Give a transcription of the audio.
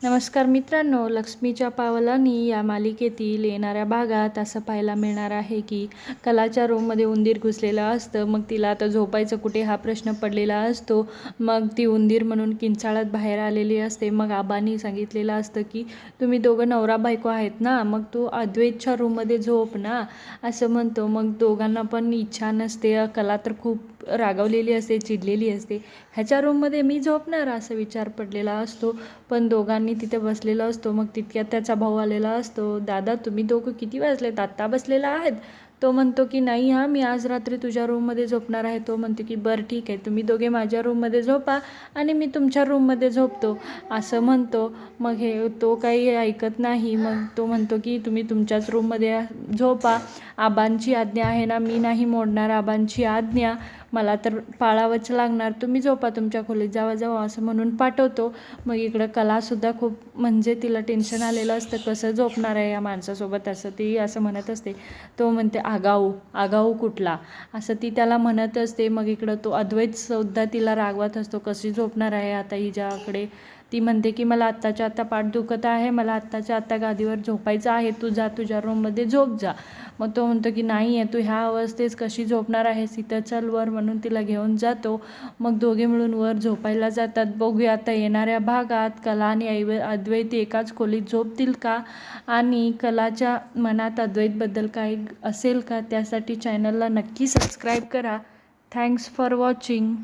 नमस्कार मित्रांनो लक्ष्मीच्या पावलांनी या मालिकेतील येणाऱ्या भागात असं पाहायला मिळणार आहे की कलाच्या रूममध्ये उंदीर घुसलेला असतं मग तिला आता झोपायचं कुठे हा प्रश्न पडलेला असतो मग ती उंदीर म्हणून किंचाळत बाहेर आलेली असते मग आबांनी सांगितलेलं असतं की तुम्ही दोघं नवरा बायको आहेत ना मग तू अद्वैतच्या रूममध्ये झोप ना असं म्हणतो. मग दोघांना पण इच्छा नसते कला तर खूप रागावलेली असते चिडलेली असते. ह्याच्या रूममध्ये मी झोपणार असा विचार पडलेला असतो. पण दोघांनी तिथे बसलेला असतो. मग तितक्यात त्याचा भाऊ आलेला असतो. दादा तुम्ही दोघं किती वाजलेत? आत्ता बसलेला आहेत? तो म्हणतो की नाही हां मी आज रात्री तुझ्या रूममध्ये झोपणार आहे. तो म्हणतो की बरं ठीक आहे. तुम्ही दोघे माझ्या रूममध्ये झोपा आणि मी तुमच्या रूममध्ये झोपतो. असं म्हणतो. मग हे तो काही ऐकत नाही. मग तो म्हणतो की तुम्ही तुमच्याच रूममध्ये झोपा. आबांची आज्ञा आहे ना मी नाही मोडणार आबांची आज्ञा. मला तर पाळावंच लागणार. तुम्ही झोपा तुमच्या खोलीत जावा जावा असं म्हणून पाठवतो. मग इकडं कलासुद्धा खूप म्हणजे तिला टेन्शन आलेलं असतं. कसं झोपणार आहे या माणसासोबत? असं ती असं म्हणत असते. तो म्हणते आगाऊ आगाऊ कुठला? असं ती त्याला म्हणत असते. मग इकडं तो अद्वैतसुद्धा तिला रागवत असतो. कशी झोपणार आहे आता हिच्याकडे? ती म्हणते की मला आत्ताच्या आत्ता पाठ दुखत आहे. मला आत्ताच्या आत्ता गादीवर झोपायचं आहे. तू जा तुझ्या रूममध्ये झोप जा. मग तो म्हणतो की नाही आहे. तू ह्या अवस्थेत कशी झोपणार आहेस? इथं चल वर म्हणून तिला घेऊन जातो. मग दोघे मिळून वर झोपायला जातात. बघूया आता येणाऱ्या भागात कला आणि ऐव अद्वैत एकाच खोलीत झोपतील का? आणि कलाच्या मनात अद्वैतबद्दल काही असेल का? त्यासाठी चॅनलला नक्की सबस्क्राईब करा. Thanks for watching